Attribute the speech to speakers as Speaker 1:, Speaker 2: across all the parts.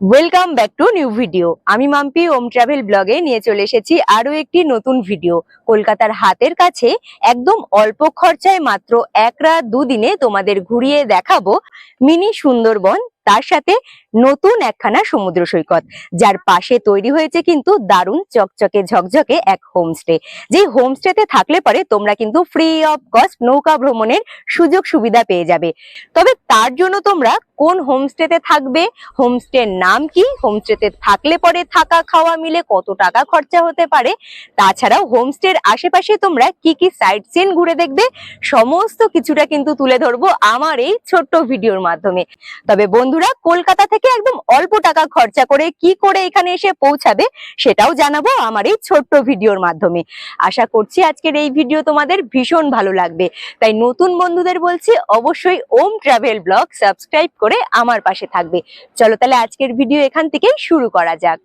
Speaker 1: Welcome back to new video আমি মাম্পি ওম travel ব্লগে নিয়ে চলে এসেছি আরও একটি নতুন ভিডিও কলকাতার হাতের কাছে একদম অল্প খরচায় মাত্র এক রাত দুদিনে তোমাদের ঘুরিয়ে দেখাবো মিনি সুন্দরবন, তার সাথে নতুন একখানা সমুদ্র সৈকত, যার পাশে তৈরি হয়েছে কিন্তু দারুণ চকচকে ঝকঝকে এক হোমস্টে যে হোমস্টেতে থাকলে পরে তোমরা কিন্তু ফ্রি অফ কস্ট নৌকা ভ্রমণের সুযোগ সুবিধা পেয়ে যাবে। তবে তার জন্য তোমরা কোন হোমস্টেতে থাকবে? হোমস্টের নাম কি? হোমস্টেতে থাকলে পরে থাকা খাওয়া মিলে কত টাকা খরচা হতে পারে? তাছাড়াও হোমস্টের আশেপাশে তোমরা কি কি সাইট সিন ঘুরে দেখবে? সমস্ত কিছুটা কিন্তু তুলে ধরবো আমার এই ছোট্ট ভিডিওর মাধ্যমে। তবে বন্ধুরা, কলকাতা থেকে একদম অল্প টাকা খরচা করে কি করে এখানে এসে পৌঁছাবে সেটাও জানাব আমার এই ছোট্ট ভিডিওর মাধ্যমে। আশা করছি আজকের এই ভিডিও তোমাদের ভীষণ ভালো লাগবে। তাই নতুন বন্ধুদের বলছি, অবশ্যই ওম ট্রাভেল ব্লগ সাবস্ক্রাইব করে আমার পাশে থাকবে। চলো তাহলে আজকের ভিডিও এখান থেকেই শুরু করা যাক।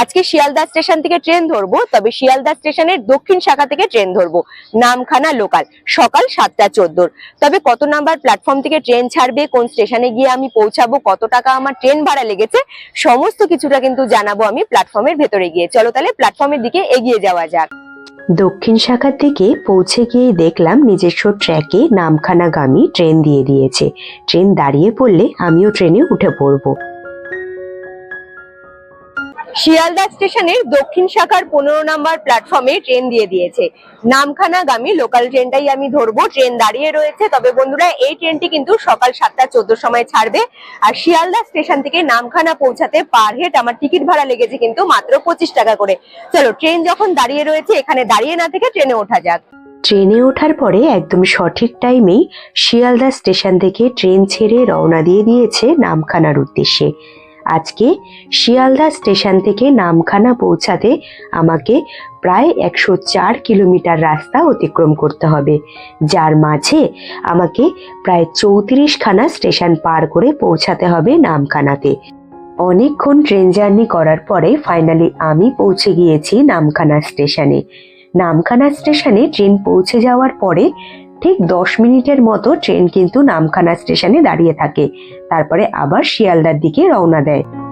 Speaker 1: আজকে শিয়ালদা স্টেশন থেকে ট্রেন ধরবো, তবে শিয়ালদা স্টেশনের দক্ষিণ শাখা থেকে ট্রেন ধরবো, নামখানা লোকাল, সকাল সাতটা চোদ্দোর। তবে কত নাম্বার প্ল্যাটফর্ম থেকে ট্রেন ছাড়বে, কোন স্টেশনে গিয়ে আমি পৌঁছাবো, কত টাকা আমার ট্রেন ভাড়া লেগেছে, সমস্ত কিছুটা কিন্তু জানাব আমি প্ল্যাটফর্মের ভেতরে গিয়ে। চলো তাহলে প্ল্যাটফর্মের দিকে এগিয়ে যাওয়া যাক।
Speaker 2: দক্ষিণ শাখার থেকে পৌঁছে গিয়ে দেখলাম নিজস্ব ট্র্যাকে নামখানাগামী ট্রেন দিয়ে দিয়েছে। ট্রেন দাঁড়িয়ে পড়লে আমিও ট্রেনে উঠে পড়ব।
Speaker 1: শিয়ালদা স্টেশনের দক্ষিণ শাখার পনেরো নাম্বার প্ল্যাটফর্মে ট্রেন দিয়ে দিয়েছে। নামখানাগামী লোকাল ট্রেনটাই আমি ধরবো। ট্রেন দাঁড়িয়ে রয়েছে। তবে বন্ধুরা, এই ট্রেনটি কিন্তু সকাল সাতটা চোদ্দ সময় ছাড়বে। আর শিয়ালদা স্টেশন থেকে নামখানা পৌঁছাতে পার হেড আমার টিকিট ভাড়া লেগেছে কিন্তু মাত্র পঁচিশ টাকা করে। চলো ট্রেন যখন দাঁড়িয়ে রয়েছে, এখানে দাঁড়িয়ে না থেকে ট্রেনে ওঠা যাক।
Speaker 2: ট্রেনে ওঠার পরে একদম সঠিক টাইমেই শিয়ালদা স্টেশন থেকে ট্রেন ছেড়ে রওনা দিয়ে দিয়েছে নামখানার উদ্দেশ্যে। আজকে শিয়ালদা স্টেশন থেকে নামখানা পৌঁছাতে আমাকে প্রায় একশো চার কিলোমিটার রাস্তা অতিক্রম করতে হবে। যার মাঝে আমাকে প্রায় চৌত্রিশ খানা স্টেশন পার করে পৌঁছাতে হবে নামখানাতে। অনেকক্ষণ ট্রেন জার্নি করার পরে ফাইনালি আমি পৌঁছে গিয়েছি নামখানা স্টেশনে। নামখানা স্টেশনে ট্রেন পৌঁছে যাওয়ার পরে ঠিক দশ মিনিটের মতো ট্রেন কিন্তু নামখানা স্টেশনে দাঁড়িয়ে থাকে। তারপরে আবার শিয়ালদার দিকে রওনা দেয়।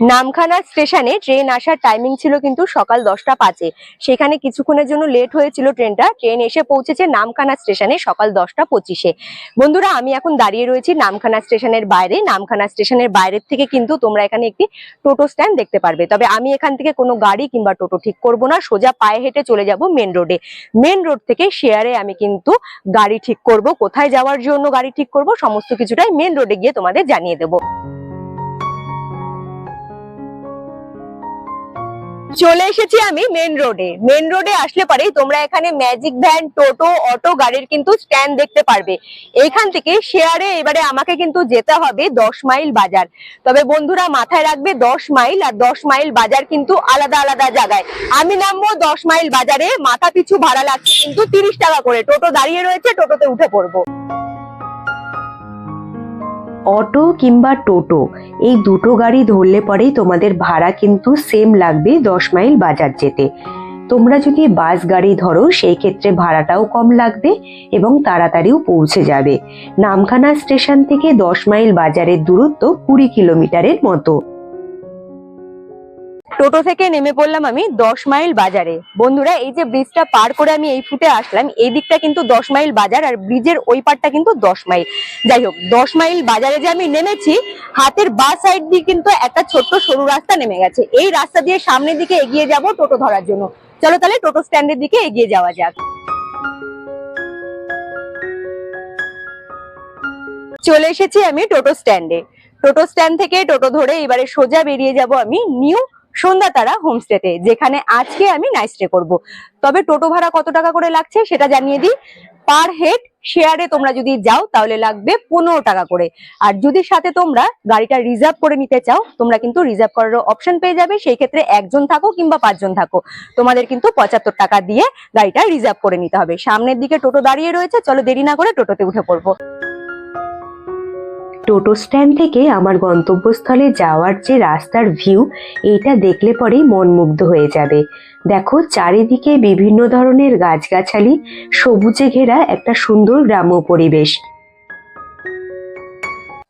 Speaker 1: নামখানা স্টেশনে ট্রেন আসার টাইমিং ছিল কিন্তু সকাল দশটা পাঁচে। সেখানে কিছুক্ষণের জন্য লেট হয়েছিল ট্রেনটা। ট্রেন এসে পৌঁছেছে নামখানা স্টেশনে সকাল দশটা পঁচিশে। বন্ধুরা, আমি এখন দাঁড়িয়ে রয়েছি নামখানা স্টেশনের বাইরে। নামখানা স্টেশনের বাইরের থেকে কিন্তু তোমরা এখানে একটি টোটো স্ট্যান্ড দেখতে পারবে। তবে আমি এখান থেকে কোনো গাড়ি কিংবা টোটো ঠিক করব না। সোজা পায়ে হেঁটে চলে যাব মেন রোডে মেন রোড থেকে শেয়ারে আমি কিন্তু গাড়ি ঠিক করব। কোথায় যাওয়ার জন্য গাড়ি ঠিক করব? সমস্ত কিছুটাই মেন রোডে গিয়ে তোমাদের জানিয়ে দেবো। চলে এসেছি আমি মেন রোডে মেন রোডে আসলে পরেই তোমরা এখানে ম্যাজিক ভ্যান টোটো অটো গাড়ির কিন্তু স্ট্যান্ড দেখতে পারবে। এইখান থেকে শেয়ারে এবারে আমাকে কিন্তু যেতে হবে দশ মাইল বাজার। তবে বন্ধুরা মাথায় রাখবে দশ মাইল আর দশ মাইল বাজার কিন্তু আলাদা আলাদা জায়গায়। আমি নামবো দশ মাইল বাজারে, মাথা পিছু ভাড়া লাগছে কিন্তু তিরিশ টাকা করে। টোটো দাঁড়িয়ে রয়েছে, টোটোতে উঠে পড়ব।
Speaker 2: অটো কিংবা টোটো, এই দুটো গাড়ি ধরলে পরেই তোমাদের ভাড়া কিন্তু সেম লাগবে দশ মাইল বাজার যেতে। তোমরা যদি বাস গাড়ি ধরো, সেই ক্ষেত্রে ভাড়াটাও কম লাগবে এবং তাড়াতাড়িও পৌঁছে যাবে। নামখানা স্টেশন থেকে দশ মাইল বাজারের দূরত্ব কুড়ি কিলোমিটারের মতো।
Speaker 1: টোটো থেকে নেমে পড়লাম আমি দশ মাইল বাজারে। বন্ধুরা, এই যে ব্রিজটা পার করে আমি এই ফুটে আসলাম, এই দিকটা কিন্তু দশ মাইল বাজার আর ব্রিজের ওই পারটা কিন্তু দশ মাইল। যাই হোক, দশ মাইল বাজারে যে আমি নেমেছি, হাতের বা সাইড দিয়ে কিন্তু একটা ছোট্ট সরু রাস্তা নেমে গেছে। এই রাস্তা দিয়ে সামনের দিকে এগিয়ে যাব টোটো ধরার জন্য। চলো তাহলে টোটো স্ট্যান্ডের দিকে এগিয়ে যাওয়া যাক। চলে এসেছি আমি টোটো স্ট্যান্ডে। টোটো স্ট্যান্ড থেকে টোটো ধরে এবারে সোজা বেরিয়ে যাব আমি নিউ সন্ধ্যাতারা হোমস্টেতে যেখানে আজকে আমি নাইট স্টে করব। তবে টোটো ভাড়া কত টাকা করে লাগছে সেটা জানিয়ে দিই। পার হেড শেয়ারে তোমরা যদি যাও, তাহলে লাগবে পনেরো টাকা করে। আর যদি সাথে তোমরা গাড়িটা রিজার্ভ করে নিতে চাও, তোমরা কিন্তু রিজার্ভ করার অপশন পেয়ে যাবে। সেই ক্ষেত্রে একজন থাকো কিংবা পাঁচজন থাকো। তোমাদের কিন্তু পঁচাত্তর টাকা দিয়ে গাড়িটা রিজার্ভ করে নিতে হবে। সামনের দিকে টোটো দাঁড়িয়ে রয়েছে, চলো দেরি না করে টোটোতে উঠে পড়ব।
Speaker 2: টোটো স্ট্যান্ড থেকে আমার গন্তব্যস্থলে যাওয়ার যে রাস্তার ভিউ, এইটা দেখলে পরেই মন মুগ্ধ হয়ে যাবে। দেখো, চারিদিকে বিভিন্ন ধরনের গাছগাছালি, সবুজে ঘেরা একটা সুন্দর গ্রাম্য পরিবেশ।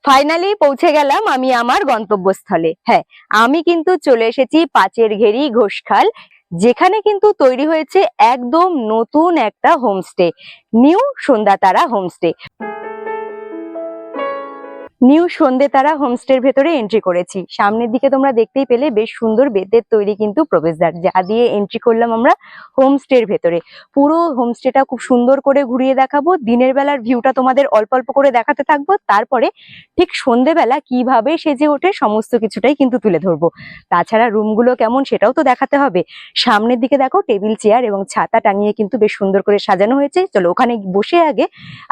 Speaker 1: ফাইনালি পৌঁছে গেলাম আমি আমার গন্তব্যস্থলে। হ্যাঁ আমি কিন্তু চলে এসেছি পাঁচের ঘেরি ঘোষখাল, যেখানে কিন্তু তৈরি হয়েছে একদম নতুন একটা homestay, new Sandhyatara homestay. New Sandhyetara হোমস্টের ভেতরে এন্ট্রি করেছি। সামনের দিকে তোমরা দেখতেই পেলে বেশ সুন্দর বেতের তৈরি কিন্তু প্রবেশদ্বার, যা দিয়ে এন্ট্রি করলাম আমরা হোমস্টের ভেতরে। পুরো হোমস্টেটা খুব সুন্দর করে ঘুরিয়ে দেখাবো, দিনের বেলার ভিউটা তোমাদের অল্প অল্প করে দেখাতে থাকব, তারপরে ঠিক সন্ধেবেলা কীভাবে সেজে ওঠে সমস্ত কিছুটাই কিন্তু তুলে ধরবো। তাছাড়া রুমগুলো কেমন সেটাও তো দেখাতে হবে। সামনের দিকে দেখো টেবিল চেয়ার এবং ছাতা টাঙিয়ে কিন্তু বেশ সুন্দর করে সাজানো হয়েছে। চলো ওখানে বসে আগে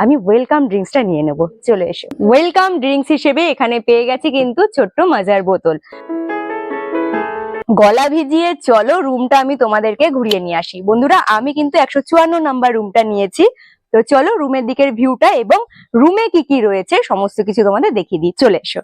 Speaker 1: আমি ওয়েলকাম ড্রিঙ্কসটা নিয়ে নেব। চলে এসো। ওয়েলকাম ড্রিঙ্কস হিসেবে এখানে পেয়ে গেছি কিন্তু ছোট্ট মজার বোতল। গলা ভিজিয়ে চলো রুমটা আমি তোমাদেরকে ঘুরিয়ে নিয়ে আসি। বন্ধুরা, আমি কিন্তু একশো চুয়ান্ন নাম্বার রুমটা নিয়েছি। তো চলো রুমের দিকের ভিউটা এবং রুমে কি কি রয়েছে সমস্ত কিছু তোমাদের দেখিয়ে দিই। চলে এসো।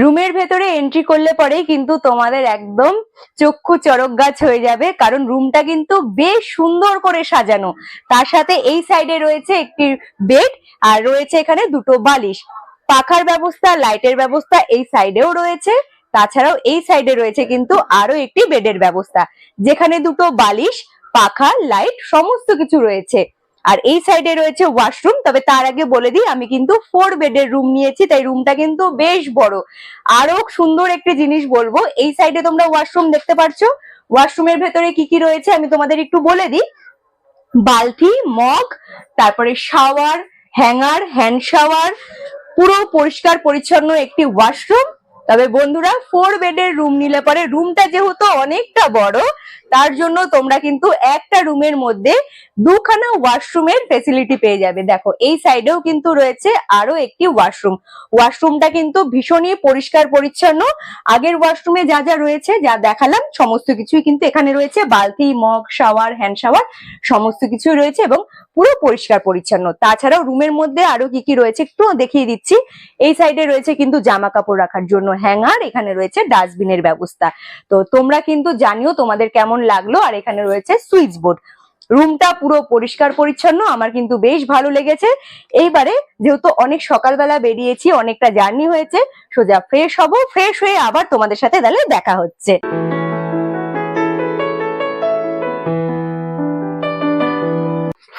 Speaker 1: রুমের ভেতরে এন্ট্রি করলে পরেই কিন্তু তোমাদের একদম চক্ষু চরক গাছ হয়ে যাবে, কারণ রুমটা কিন্তু বেশ সুন্দর করে সাজানো। তার সাথে এই সাইডে রয়েছে একটি বেড আর রয়েছে এখানে দুটো বালিশ। পাখার ব্যবস্থা লাইটের ব্যবস্থা এই সাইডেও রয়েছে। তাছাড়াও এই সাইডে রয়েছে কিন্তু আরও একটি বেডের ব্যবস্থা। যেখানে দুটো বালিশ, পাখা লাইট সমস্ত কিছু রয়েছে। আর এই সাইডে রয়েছে ওয়াশরুম তবে তার আগে বলে দিই, আমি কিন্তু ফোর বেডের রুম নিয়েছি, তাই রুমটা কিন্তু বেশ বড়। আরও সুন্দর একটি জিনিস বলব, এই সাইডে তোমরা ওয়াশরুম দেখতে পাচ্ছ ওয়াশরুমের ভেতরে কি কি রয়েছে, আমি তোমাদের একটু বলে দিই। বালতি, মগ, তারপরে শাওয়ার হ্যাঙ্গার হ্যান্ড শাওয়ার পুরো পরিষ্কার পরিচ্ছন্ন একটি ওয়াশরুম তবে বন্ধুরা ফোর বেডের রুম নিলে পরে রুমটা যেহেতু অনেকটা বড় তার জন্য তোমরা কিন্তু একটা রুমের মধ্যে দুখানা ওয়াশরুমের ফেসিলিটি পেয়ে যাবে। দেখো, এই সাইডেও কিন্তু রয়েছে আরও একটি ওয়াশরুম। ওয়াশরুমটা কিন্তু ভীষণই পরিষ্কার পরিচ্ছন্ন। আগের ওয়াশরুমে যা যা রয়েছে, যা দেখালাম, সমস্ত কিছুই কিন্তু এখানে রয়েছে। বালতি, মগ, শাওয়ার হ্যান্ড শাওয়ার সমস্ত কিছুই রয়েছে এবং পুরো পরিষ্কার পরিচ্ছন্ন। তাছাড়াও রুমের মধ্যে আরও কি কি রয়েছে একটু দেখিয়ে দিচ্ছি। এই সাইডে রয়েছে কিন্তু জামা কাপড় রাখার জন্য হ্যাঙ্গার, এখানে রয়েছে ডাস্টবিনের ব্যবস্থা। তো তোমরা কিন্তু জানিও তোমাদের কেমন লাগল? আর এখানে রয়েছে সুইচ বোর্ড। রুমটা পুরো পরিষ্কার পরিচ্ছন্ন, আমার কিন্তু বেশ ভালো লেগেছে। এইবারে যেহেতু অনেক সকালবেলা বেরিয়েছি, অনেকটা জার্নি হয়েছে, সোজা ফ্রেশ হব ফ্রেশ হয়ে আবার তোমাদের সাথে তাহলে দেখা হচ্ছে।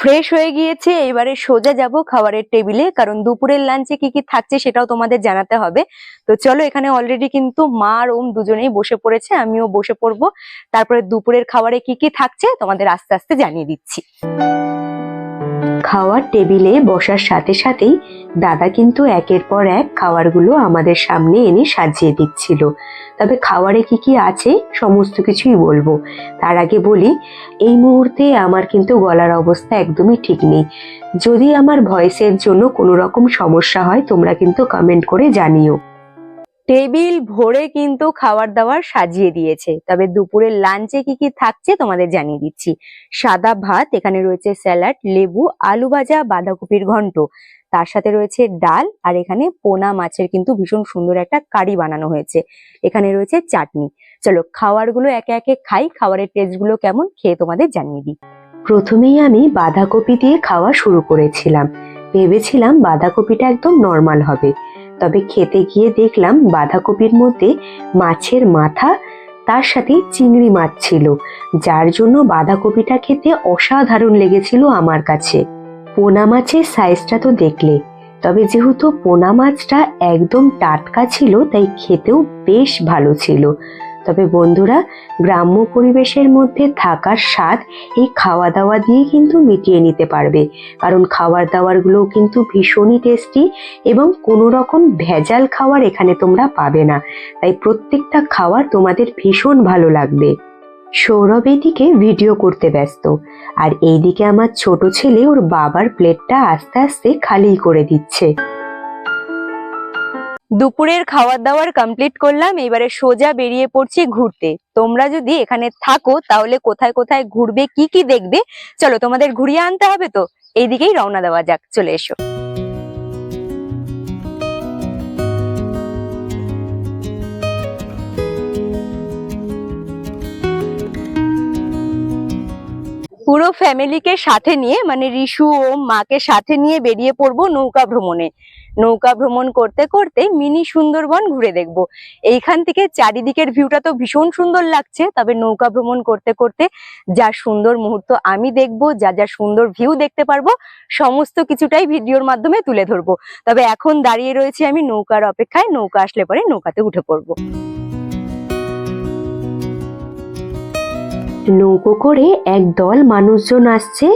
Speaker 1: ফ্রেশ হয়ে গিয়েছে, এবারে সোজা যাব খাবারের টেবিলে কারণ দুপুরের লাঞ্চে কি কি থাকছে সেটাও তোমাদের জানাতে হবে। তো চলো এখানে অলরেডি কিন্তু মা আর ওম দুজনেই বসে পড়েছে, আমিও বসে পড়ব। তারপরে দুপুরের খাবারে কি কি থাকছে তোমাদের আস্তে আস্তে জানিয়ে দিচ্ছি।
Speaker 2: খাওয়ার টেবিলে বসার সাথে সাথেই দাদা কিন্তু একের পর এক খাবারগুলো আমাদের সামনে এনে সাজিয়ে দিচ্ছিল। তবে খাওয়ারে কি কি আছে সমস্ত কিছুই বলব। তার আগে বলি, এই মুহূর্তে আমার কিন্তু গলার অবস্থা একদমই ঠিক নেই। যদি আমার ভয়েসের জন্য কোনো রকম সমস্যা হয়, তোমরা কিন্তু কমেন্ট করে জানিও।
Speaker 1: টেবিল ভরে কিন্তু খাবার দাবার সাজিয়ে দিয়েছে। তবে দুপুরের লাঞ্চে কি কি থাকছে তোমাদের জানিয়ে দিচ্ছি। সাদা ভাত, এখানে রয়েছে স্যালাড লেবু, আলু ভাজা, বাঁধাকপির ঘন্ট। তার সাথে রয়েছে ডাল আর এখানে পোনা মাছের কিন্তু ভীষণ সুন্দর একটা কারি বানানো হয়েছে। এখানে রয়েছে চাটনি। চলো খাবারগুলো একে একে খাই খাবারের টেস্টগুলো কেমন খেয়ে তোমাদের জানিয়ে দিই।
Speaker 2: প্রথমেই আমি বাঁধাকপি দিয়ে খাওয়া শুরু করেছিলাম। ভেবেছিলাম বাঁধাকপিটা একদম নর্মাল হবে। তবে খেতে গিয়ে দেখলাম বাঁধাকপির মধ্যে মাছের মাথা, তার সাথে চিংড়ি মাছ ছিল, যার জন্য বাঁধাকপিটা খেতে অসাধারণ লেগেছিল আমার কাছে। পোনা মাছের সাইজটা তো দেখলে, তবে যেহেতু পোনা মাছটা একদম টাটকা ছিল, তাই খেতেও বেশ ভালো ছিল। তবে বন্ধুরা, গ্রাম্য পরিবেশের মধ্যে থাকার স্বাদ এই খাওয়া দাওয়া দিয়ে কিন্তু মিটিয়ে নিতে পারবে। কারণ খাবার দাবারগুলোও কিন্তু ভীষণই টেস্টি এবং কোনো রকম ভেজাল খাওয়ার এখানে তোমরা পাবে না। তাই প্রত্যেকটা খাবার তোমাদের ভীষণ ভালো লাগবে। সৌরভ এদিকে ভিডিও করতে ব্যস্ত। আর এইদিকে আমার ছোট ছেলে ওর বাবার প্লেটটা আস্তে আস্তে খালি করে দিচ্ছে।
Speaker 1: দুপুরের খাওয়ার দাওয়ার কমপ্লিট করলাম, এবারে সোজা বেরিয়ে পড়ছি ঘুরতে। তোমরা যদি এখানে থাকো, তাহলে কোথায় কোথায় ঘুরবে, কি কি দেখবে, চলো তোমাদের ঘুরিয়ে আনতে হবে তো। এইদিকেই রওনা দেওয়া যাক, চলে এসো। পুরো ফ্যামিলিকে সাথে নিয়ে মানে রিশু ও মাকে সাথে নিয়ে বেরিয়ে পড়ব নৌকা ভ্রমণে। নৌকা ভ্রমণ করতে করতে মিনি সুন্দরবন ঘুরে দেখব। এইখান থেকে চারিদিকের ভিউটা তো ভীষণ সুন্দর লাগছে, তবে নৌকা ভ্রমণ করতে করতে যা সুন্দর মুহূর্ত আমি দেখব, যা যা সুন্দর ভিউ দেখতে পারব, সমস্ত কিছুটাই ভিডিওর মাধ্যমে তুলে ধরবো। তবে এখন দাঁড়িয়ে রয়েছি আমি নৌকার অপেক্ষায়, নৌকা আসলে পরে নৌকাতে উঠে পড়ব।
Speaker 2: নৌকো করে এক দল মানুষজন আসছে,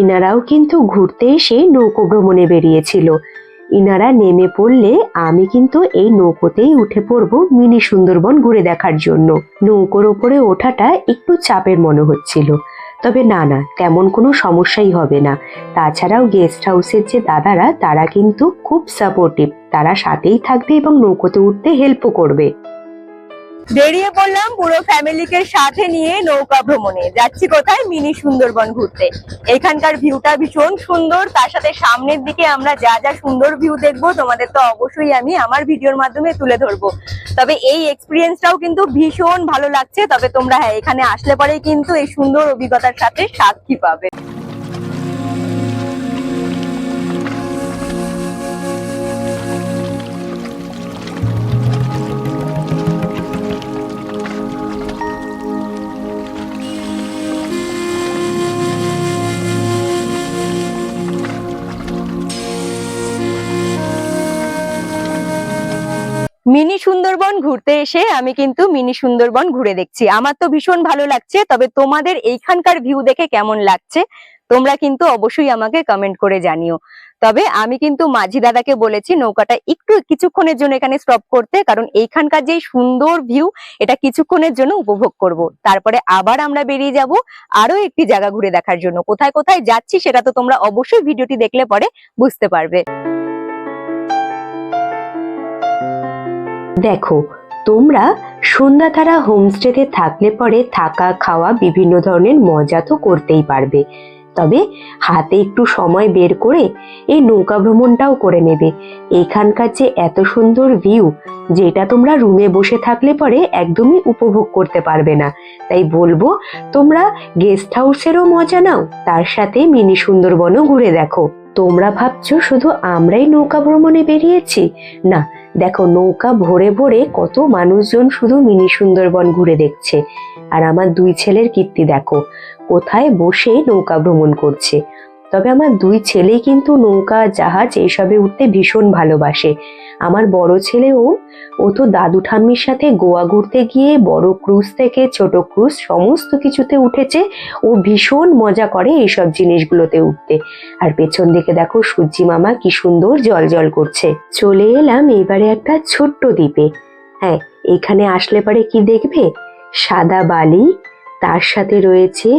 Speaker 2: ইনারাও কিন্তু ঘুরতে এসে নৌকো ভ্রমণে বেরিয়েছিল। ইনারা নেমে পড়লে আমি কিন্তু এই নৌকোতেই উঠে পড়ব মিনি সুন্দরবন ঘুরে দেখার জন্য। নৌকোর ওপরে ওঠাটা একটু চাপের মনে হচ্ছিল। তবে না না, তেমন কোনো সমস্যাই হবে না। তাছাড়াও গেস্ট হাউসের যে দাদারা, তারা কিন্তু খুব সাপোর্টিভ তারা সাথেই থাকবে এবং নৌকোতে উঠতে হেল্পও করবে।
Speaker 1: বেরিয়ে পড়লাম পুরো ফ্যামিলিকে সাথে নিয়ে নৌকা ভ্রমণে। যাচ্ছি কোথায়? মিনি সুন্দরবন ঘুরতে। এখানকার ভিউটা ভীষণ সুন্দর। তার সাথে সামনের দিকে আমরা যা যা সুন্দর ভিউ দেখব, তোমাদের তো অবশ্যই আমি আমার ভিডিওর মাধ্যমে তুলে ধরবো। তবে এই এক্সপিরিয়েন্সটাও কিন্তু ভীষণ ভালো লাগছে। তবে তোমরা হ্যাঁ এখানে আসলে পরেই কিন্তু এই সুন্দর অভিজ্ঞতার সাথে সাক্ষী পাবে। মিনি সুন্দরবন ঘুরতে এসে আমি কিন্তু মিনি সুন্দরবন ঘুরে দেখছি। আমার তো ভীষণ ভালো লাগছে, তবে তোমাদের এইখানকার ভিউ দেখে কেমন লাগছে, তোমরা কিন্তু অবশ্যই আমাকে কমেন্ট করে জানিও। তবে আমি কিন্তু মাঝি দাদাকে বলেছি নৌকাটা একটু কিছুক্ষণের জন্য এখানে স্টপ করতে, কারণ এইখানকার যে সুন্দর ভিউ এটা কিছুক্ষণের জন্য উপভোগ করব। তারপরে আবার আমরা বেরিয়ে যাব আরও একটি জায়গা ঘুরে দেখার জন্য। কোথায় কোথায় যাচ্ছি সেটা তো তোমরা অবশ্যই ভিডিওটি দেখলে পরে বুঝতে পারবে।
Speaker 2: দেখো, তোমরা সন্ধ্যাতারা হোমস্টেতে থাকলে পরে থাকা, খাওয়া বিভিন্ন ধরনের মজা তো করতেই পারবে। তবে হাতে একটু সময় বের করে এই নৌকা ভ্রমণটাও করে নেবে। এখানকার যে এত সুন্দর ভিউ যেটা তোমরা রুমে বসে থাকলে পরে একদমই উপভোগ করতে পারবে না। তাই বলব, তোমরা গেস্ট হাউসেরও মজা নাও, তার সাথে মিনি সুন্দরবনও ঘুরে দেখো। তোমরা ভাবছ শুধু আমরাই নৌকা ভ্রমণে বেরিয়েছি? না, দেখো নৌকা ভরে ভরে কত মানুষজন শুধু মিনি সুন্দরবন ঘুরে দেখছে। আর আমার দুই ছেলের কীর্তি দেখো, কোথায় বসে নৌকা ভ্রমণ করছে? তবে আমার দুই ছেলেই কিন্তু নৌকা, জাহাজ এসবে উঠতে ভীষণ ভালোবাসে। আমার বড় ছেলেও, ও তো দাদু ঠাম্মির সাথে গোয়া ঘুরতে গিয়ে বড় ক্রুজ থেকে ছোট ক্রুজ সমস্ত কিছুতে উঠেছে। ও ভীষণ মজা করে এইসব জিনিসগুলোতে উঠতে। আর পেছন দিকে দেখো সূর্যি মামা কি সুন্দর জল জল করছে। চলে এলাম এবারে একটা ছোট্ট দ্বীপে। হ্যাঁ এখানে আসলে পরে কি দেখবে? সাদা বালি, তার সাথে রয়েছে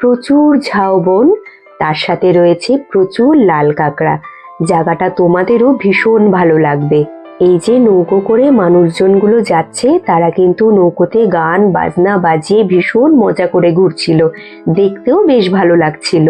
Speaker 2: প্রচুর ঝাউবন, তার সাথে রয়েছে প্রচুর লাল কাঁকড়া। জায়গাটা তোমাদেরও ভীষণ ভালো লাগবে। এই যে নৌকো করে মানুষজনগুলো যাচ্ছে, তারা কিন্তু নৌকোতে গান, বাজনা বাজিয়ে ভীষণ মজা করে ঘুরছিল। দেখতেও বেশ ভালো লাগছিল।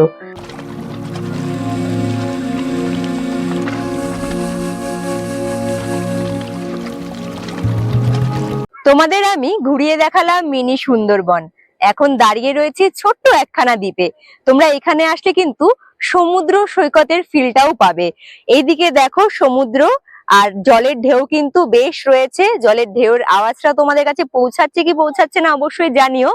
Speaker 1: তোমাদের আমি ঘুরিয়ে দেখালাম মিনি সুন্দরবন। এখন দাঁড়িয়ে রয়েছে ছোট্ট একখানা দ্বীপে। তোমরা এখানে আসলে কিন্তু সমুদ্র সৈকতের ফিলটাও পাবে। এইদিকে দেখো সমুদ্র আর জলের ঢেউ কিন্তু বেশ রয়েছে। জলের ঢেউর আওয়াজটা তোমাদের কাছে পৌঁছাচ্ছে কি পৌঁছাচ্ছে না অবশ্যই জানিও।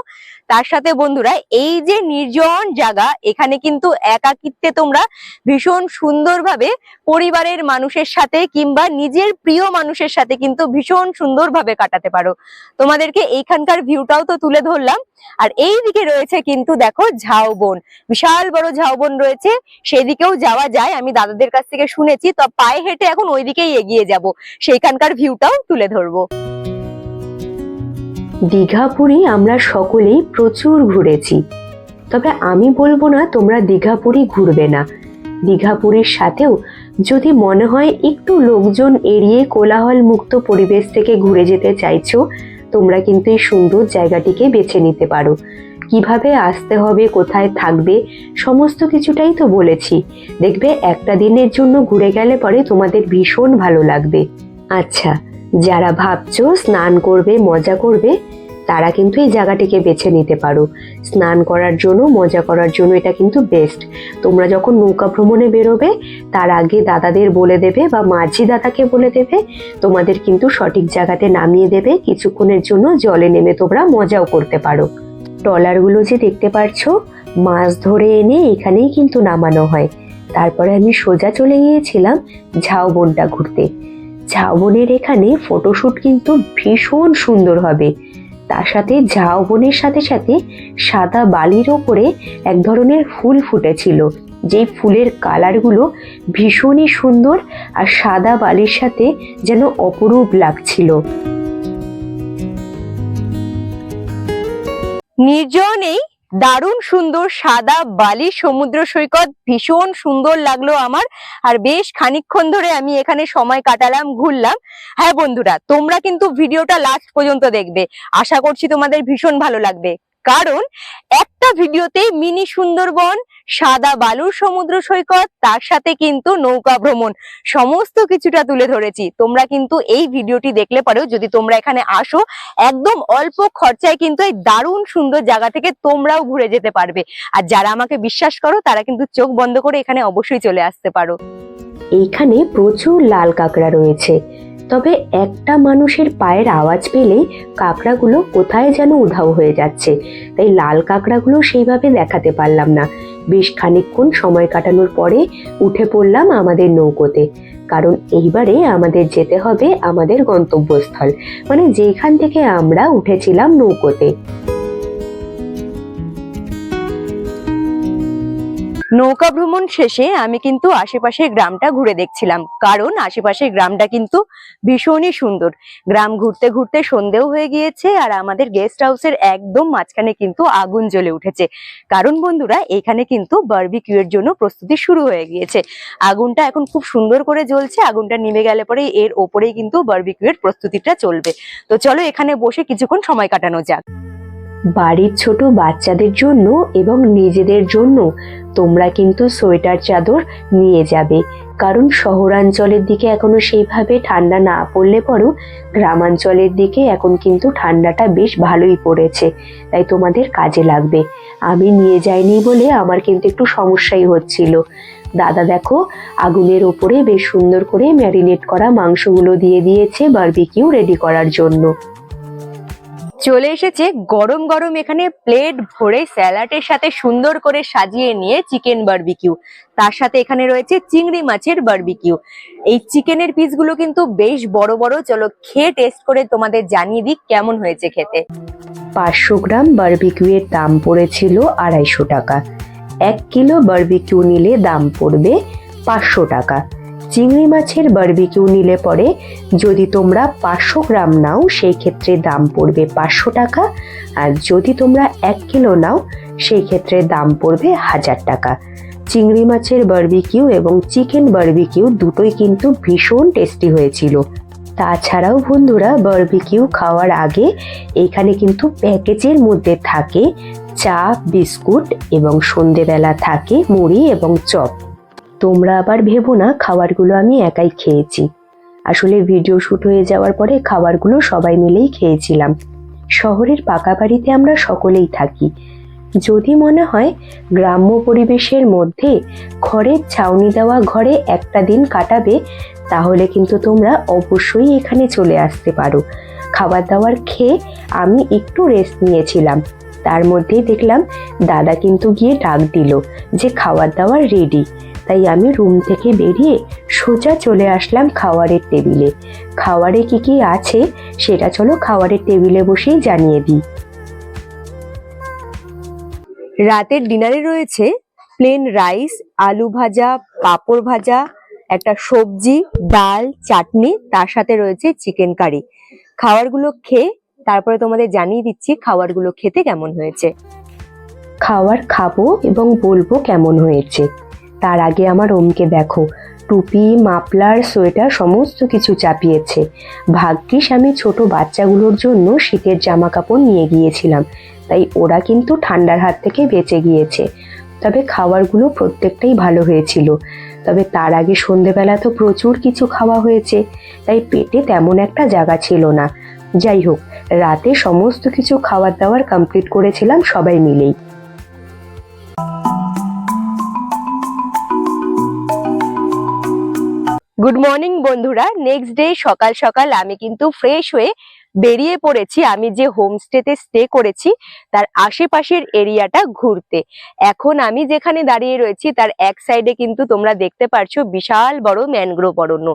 Speaker 1: তার সাথে বন্ধুরা, এই যে নির্জন জায়গা, এখানে কিন্তু একাকিত্বে তোমরা ভীষণ সুন্দরভাবে পরিবারের মানুষের সাথে কিংবা নিজের প্রিয় মানুষের সাথে কিন্তু ভীষণ সুন্দরভাবে কাটাতে পারো। তোমাদেরকে এইখানকার ভিউটাও তো তুলে ধরলাম। আর এই দিকে রয়েছে কিন্তু দেখো ঝাউবন বিশাল বড় ঝাউবন রয়েছে, সেদিকেও যাওয়া যায়। আমি দাদাদের কাছ থেকে শুনেছি, তো পায়ে হেঁটে এখন ওইদিকেই এগিয়ে যাব। সেইখানকার ভিউটাও তুলে ধরবো।
Speaker 2: দীঘা পুরী আমরা সকলেই প্রচুর ঘুরেছি। তবে আমি বলব না তোমরা দীঘা পুরী ঘুরবে না। দীঘা পুরীর সাথেও যদি মনে হয় একটু লোকজন এড়িয়ে কোলাহল মুক্ত পরিবেশ থেকে ঘুরে যেতে চাইছো তোমরা কিন্তু এই সুন্দর জায়গাটিকে বেছে নিতে পারো। কীভাবে আসতে হবে, কোথায় থাকবে, সমস্ত কিছুটাই তো বলেছি। দেখবে, একটা দিনের জন্য ঘুরে গেলে পরে তোমাদের ভীষণ ভালো লাগবে। আচ্ছা যারা ভাবছ স্নান করবে, মজা করবে তারা কিন্তু এই জায়গাটিকে বেছে নিতে পারো। স্নান করার জন্য, মজা করার জন্য এটা কিন্তু বেস্ট তোমরা যখন নৌকা ভ্রমণে বেরোবে, তার আগে দাদাদের বলে দেবে বা মাঝি দাদাকে বলে দেবে, তোমাদের কিন্তু সঠিক জায়গাতে নামিয়ে দেবে, কিছুক্ষণের জন্য জলে নেমে তোমরা মজাও করতে পারো। ট্রলারগুলো যে দেখতে পারছ, মাছ ধরে এনে এখানেই কিন্তু নামানো হয়। তারপরে আমি সোজা চলে গিয়েছিলাম ঝাউবনটা ঘুরতে। ঝাউবনের এখানে ফটোশ্যুট কিন্তু ভীষণ সুন্দর হবে। তার সাথে ঝাউবনের সাথে সাথে সাদা বালির ওপরে এক ধরনের ফুল ফুটেছিল। যেই ফুলের কালারগুলো ভীষণই সুন্দর আর সাদা বালির সাথে যেন অপরূপ লাগছিল।
Speaker 1: নির্জনেই দারুণ সুন্দর সাদা বালি সমুদ্র সৈকত। ভীষণ সুন্দর লাগল আমার। আর বেশ খানিক্ষণ ধরে আমি এখানে সময় কাটালাম, ঘুরলাম। হ্যাঁ বন্ধুরা, তোমরা কিন্তু ভিডিওটা লাস্ট পর্যন্ত দেখবে। আশা করছি তোমাদের ভীষণ ভালো লাগবে। কারণ একটা ভিডিওতে মিনি সুন্দরবন সাদা বালুর সমুদ্র সৈকত, তার সাথে কিন্তু নৌকা ভ্রমণ। সমস্ত কিছুটা তুলে ধরেছি। তোমরা কিন্তু এই ভিডিওটি দেখলে পরেও যদি তোমরা এখানে আসো, একদম অল্প খরচায় কিন্তু এই দারুণ সুন্দর জায়গা থেকে তোমরাও ঘুরে যেতে পারবে। আর যারা আমাকে বিশ্বাস করো, তারা কিন্তু চোখ বন্ধ করে এখানে অবশ্যই চলে আসতে পারো।
Speaker 2: এইখানে প্রচুর লাল কাঁকড়া রয়েছে। তবে একটা মানুষের পায়ের আওয়াজ পেলেই কাঁকড়াগুলো কোথায় যেন উধাও হয়ে যাচ্ছে। তাই লাল কাঁকড়াগুলো সেইভাবে দেখাতে পারলাম না। বেশ খানিকক্ষণ সময় কাটানোর পরে উঠে পড়লাম আমাদের নৌকোতে। কারণ এইবারে আমাদের যেতে হবে আমাদের গন্তব্যস্থল মানে যেখান থেকে আমরা উঠেছিলাম নৌকোতে।
Speaker 1: নৌকা ভ্রমণ শেষে আমি কিন্তু আশেপাশের গ্রামটা ঘুরে দেখছিলাম। কারণ আশেপাশের গ্রামটা কিন্তু ভীষণই সুন্দর। গ্রাম ঘুরতে ঘুরতে সন্ধেও হয়ে গিয়েছে আর আমাদের গেস্ট হাউসের একদম মাঝখানে কিন্তু আগুন জ্বলে উঠেছে। কারণ বন্ধুরা, এখানে কিন্তু বার্বিকিউ এর জন্য প্রস্তুতি শুরু হয়ে গিয়েছে। আগুনটা এখন খুব সুন্দর করে জ্বলছে, আগুনটা নিভে গেলে পরে এর ওপরেই কিন্তু বার্বিকিউ এর প্রস্তুতিটা চলবে। তো চলো এখানে বসে কিছুক্ষণ সময় কাটানো যাক।
Speaker 2: বাড়ির ছোট বাচ্চাদের জন্য এবং নিজেদের জন্য। তোমরা কিন্তু সোয়েটার চাদর নিয়ে যাবে। কারণ শহরাঞ্চলের দিকে এখনও সেইভাবে ঠান্ডা না পড়লে পরও গ্রামাঞ্চলের দিকে এখন কিন্তু ঠান্ডাটা বেশ ভালোই পড়েছে। তাই তোমাদের কাজে লাগবে। আমি নিয়ে যাইনি বলে আমার কিন্তু একটু সমস্যাই হচ্ছিল। দাদা দেখো, আগুনের ওপরে বেশ সুন্দর করে ম্যারিনেট করা মাংসগুলো দিয়ে দিয়েছে বারবিকিউ রেডি করার জন্য।
Speaker 1: চলে এসেছে। গরম গরম এখানে প্লেট ভরে স্যালাডের সাথে সুন্দর করে সাজিয়ে নিয়ে চিকেন বারবিকিউ তার সাথে এখানে রয়েছে চিংড়ি মাছের বারবিকিউ এই চিকেনের পিসগুলো কিন্তু বেশ বড় বড়। চলো খেয়ে টেস্ট করে তোমাদের জানিয়ে দিক কেমন হয়েছে খেতে।
Speaker 2: পাঁচশো গ্রাম বারবিকিউ এর দাম পড়েছিল আড়াইশো টাকা। এক কিলো বারবিকিউ নিলে দাম পড়বে পাঁচশো টাকা। চিংড়ি মাছের বারবিকিউ নিলে পরে যদি তোমরা পাঁচশো গ্রাম নাও, সেই ক্ষেত্রে দাম পড়বে পাঁচশো টাকা। আর যদি তোমরা এক কিলো নাও, সেই ক্ষেত্রে দাম পড়বে হাজার টাকা। চিংড়ি মাছের বারবিকিউ এবং চিকেন বারবিকিউ দুটোই কিন্তু ভীষণ টেস্টি হয়েছিল। তাছাড়াও বন্ধুরা বারবিকিউ খাওয়ার আগে এখানে কিন্তু প্যাকেজের মধ্যে থাকে চা বিস্কুট এবং সন্ধেবেলা থাকে মুড়ি এবং চপ। তোমরা আবার ভেবো না, খাবারগুলো আমি একাই খেয়েছি। আসলে ভিডিও শুট হয়ে যাওয়ার পরে খাবারগুলো সবাই মিলেই খেয়েছিলাম। শহরের পাকা বাড়িতে আমরা সকলেই থাকি। যদি মনে হয়, গ্রাম্য পরিবেশের মধ্যে ঘরের ছাউনি দেওয়া ঘরে একটা দিন কাটাবে, তাহলে কিন্তু তোমরা অবশ্যই এখানে চলে আসতে পারো। খাবার দাবার খেয়ে আমি একটু রেস্ট নিয়েছিলাম। তার মধ্যেই দেখলাম, দাদা কিন্তু গিয়ে ডাক দিল যে খাবার দাবার রেডি তাই আমি রুম থেকে বেরিয়ে সোজা চলে আসলাম খাওয়ারের টেবিলে। খাওয়ারে কি কি আছে সেটা চলো খাওয়ারের টেবিলে বসেই জানিয়ে দিই।
Speaker 1: রাতের ডিনারে রয়েছে প্লেন রাইস আলু ভাজা, পাঁপড় ভাজা, একটা সবজি, ডাল, চাটনি, তার সাথে রয়েছে চিকেন কারি খাবারগুলো খেয়ে তারপরে তোমাদের জানিয়ে দিচ্ছি খাবারগুলো খেতে কেমন হয়েছে।
Speaker 2: খাওয়ার খাব এবং বলব কেমন হয়েছে। তার আগে আমার ওমকে দেখো। টুপি মাপলার সোয়েটার, সমস্ত কিছু চাপিয়েছে। ভাগ্যিস আমি ছোট বাচ্চাগুলোর জন্য শীতের জামা কাপড় নিয়ে গিয়েছিলাম। তাই ওরা কিন্তু ঠান্ডার হাত থেকে বেঁচে গিয়েছে। তবে খাবারগুলো প্রত্যেকটাই ভালো হয়েছিল। তবে তার আগে সন্ধেবেলা তো প্রচুর কিছু খাওয়া হয়েছে। তাই পেটে তেমন একটা জায়গা ছিল না। যাই হোক, রাতে সমস্ত কিছু খাবার দাবার কমপ্লিট করেছিলাম সবাই মিলেই।
Speaker 1: গুড মর্নিং বন্ধুরা। নেক্সট ডে সকাল সকাল আমি কিন্তু ফ্রেশ হয়ে বেরিয়ে পড়েছি, আমি যে হোমস্টেতে স্টে করেছি, তার আশেপাশের এরিয়াটা ঘুরতে। এখন আমি যেখানে দাঁড়িয়ে রয়েছি, তার এক সাইডে কিন্তু তোমরা দেখতে পারছ বিশাল বড় ম্যানগ্রোভ অরণ্য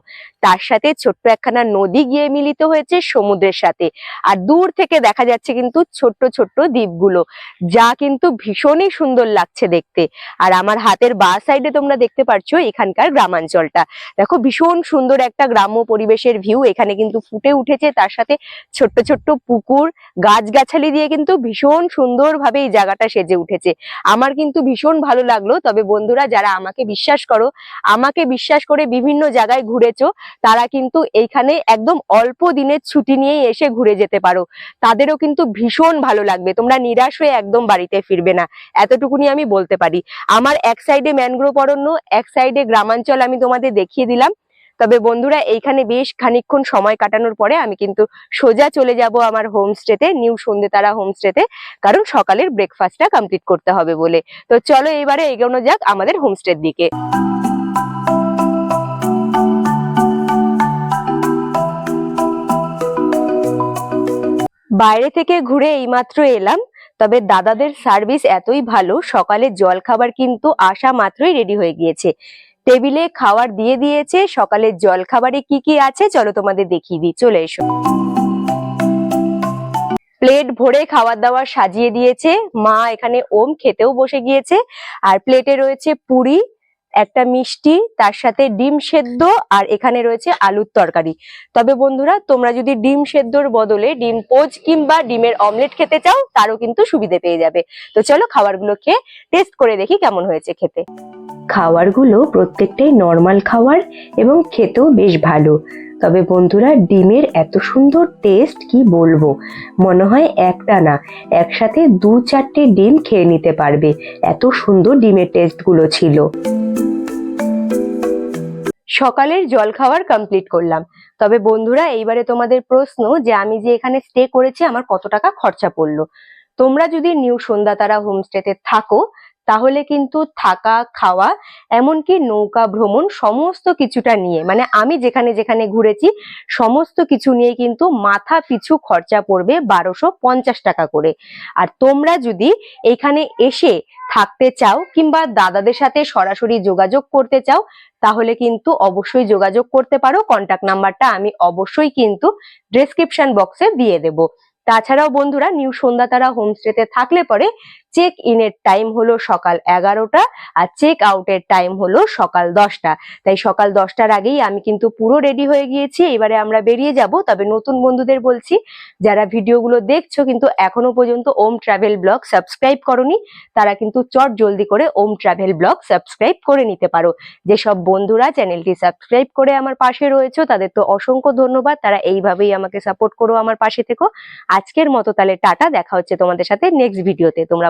Speaker 1: তার সাথে ছোট্ট একখানা নদী গিয়ে মিলিত হয়েছে সমুদ্রের সাথে। আর দূর থেকে দেখা যাচ্ছে কিন্তু ছোট্ট ছোট্ট দ্বীপগুলো, যা কিন্তু ভীষণই সুন্দর লাগছে দেখতে। আর আমার হাতের বা সাইডে তোমরা দেখতে পারছ এখানকার গ্রামাঞ্চলটা। দেখো ভীষণ সুন্দর একটা গ্রাম্য পরিবেশের ভিউ এখানে কিন্তু ফুটে উঠেছে, তার সাথে ছোট্ট ছোট্ট পুকুর, গাছগাছালি দিয়ে কিন্তু ভীষণ সুন্দরভাবে এই জায়গাটা সেজে উঠেছে। আমার কিন্তু ভীষণ ভালো লাগল, তবে বন্ধুরা যারা আমাকে বিশ্বাস করো, আমাকে বিশ্বাস করে বিভিন্ন জায়গায় ঘুরেছো, তারা কিন্তু এইখানে একদম অল্প দিনের ছুটি নিয়েই এসে ঘুরে যেতে পারো। তাদেরও কিন্তু ভীষণ ভালো লাগবে, তোমরা নিরাশ হয়ে একদম বাড়িতে ফিরবে না, এতটুকুনি আমি বলতে পারি। আমার এক সাইডে ম্যানগ্রোভ অরণ্য, এক সাইডে গ্রামাঞ্চল আমি তোমাদের দেখিয়ে দিলাম। তবে বন্ধুরা, এইখানে বেশ খানিকক্ষণ সময় কাটানোর পরে আমি কিন্তু সোজা চলে যাব আমার হোমস্টেতে নিউ সন্ধ্যেতারা হোমস্টেতে কারণ সকালের ব্রেকফাস্টটা কমপ্লিট করতে হবে বলে। তো চলো এবারে এগোনো যাক আমাদের হোমস্টের দিকে। বাইরে থেকে ঘুরে এইমাত্র এলাম, তবে দাদাদের সার্ভিস এতই ভালো, সকালে জল খাবার কিন্তু আসা মাত্রই রেডি হয়ে গিয়েছে। টেবিলে খাবার দিয়ে দিয়েছে। সকালের জল খাবারে কি কি আছে? চলো তোমাদের দেখিয়ে দিই। চলে এসো। প্লেট ভরে খাবার দাবার সাজিয়ে দিয়েছে। মা এখানে ওম খেতেও বসে গিয়েছে। আর প্লেটে রয়েছে পুরি, একটা মিষ্টি, তার সাথে ডিম সেদ্ধ, আর এখানে রয়েছে আলুর তরকারি। তবে বন্ধুরা, তোমরা যদি ডিম সেদ্ধর বদলে ডিম পোচ কিংবা ডিমের অমলেট খেতে চাও, তারও কিন্তু সুবিধে পেয়ে যাবে। তো চলো খাবারগুলো খেয়ে টেস্ট করে দেখি কেমন হয়েছে খেতে।
Speaker 2: খাবারগুলো প্রত্যেকটাই নর্মাল খাওয়ার এবং খেতেও বেশ ভালো। তবে বন্ধুরা, ডিমের এত সুন্দর টেস্ট কি বলব? মনে হয় একটা না, একসাথে দু চারটে ডিম খেয়ে নিতে পারবে। এত সুন্দর ডিমের টেস্টগুলো ছিল।
Speaker 1: সকালের জল খাওয়ার কমপ্লিট করলাম। তবে বন্ধুরা, এইবারে তোমাদের প্রশ্ন যে আমি যে এখানে স্টে করেছি, আমার কত টাকা খরচা পড়ল? তোমরা যদি নিউ সন্ধ্যাতারা হোমস্টেতে থাকো তাহলে কিন্তু থাকা, খাওয়া, এমনকি নৌকা ভ্রমণ সমস্ত কিছুটা নিয়ে মানে আমি যেখানে যেখানে ঘুরেছি, সমস্ত কিছু নিয়ে কিন্তু মাথা পিছু খরচা পড়বে বারোশো পঞ্চাশ টাকা করে। আর তোমরা যদি এখানে এসে থাকতে চাও কিংবা দাদাদের সাথে সরাসরি যোগাযোগ করতে চাও, তাহলে কিন্তু অবশ্যই যোগাযোগ করতে পারো। কন্টাক্ট নাম্বারটা আমি অবশ্যই কিন্তু ডেসক্রিপশন বক্সে দিয়ে দেব। তাছাড়াও বন্ধুরা নিউ সন্ধ্যাতারা হোমস্টেতে থাকলে পরে চেক ইনের টাইম হলো সকাল এগারোটা আর চেক আউটের টাইম হলো সকাল দশটা। তাই সকাল দশটার আগেই আমি কিন্তু পুরো রেডি হয়ে গিয়েছি। এবারে আমরা বেরিয়ে যাব। তবে নতুন বন্ধুদের বলছি, যারা ভিডিওগুলো দেখছ কিন্তু এখনও পর্যন্ত ওম ট্রাভেল ব্লগ সাবস্ক্রাইব করনি, তারা কিন্তু চট জলদি করে ওম ট্রাভেল ব্লগ সাবস্ক্রাইব করে নিতে পারো। যেসব বন্ধুরা চ্যানেলটি সাবস্ক্রাইব করে আমার পাশে রয়েছে, তাদের তো অসংখ্য ধন্যবাদ। তারা এইভাবেই আমাকে সাপোর্ট করো আমার পাশে থেকো। আজকের মতো তাহলে টাটা। দেখা হচ্ছে তোমাদের সাথে নেক্সট ভিডিওতে তোমরা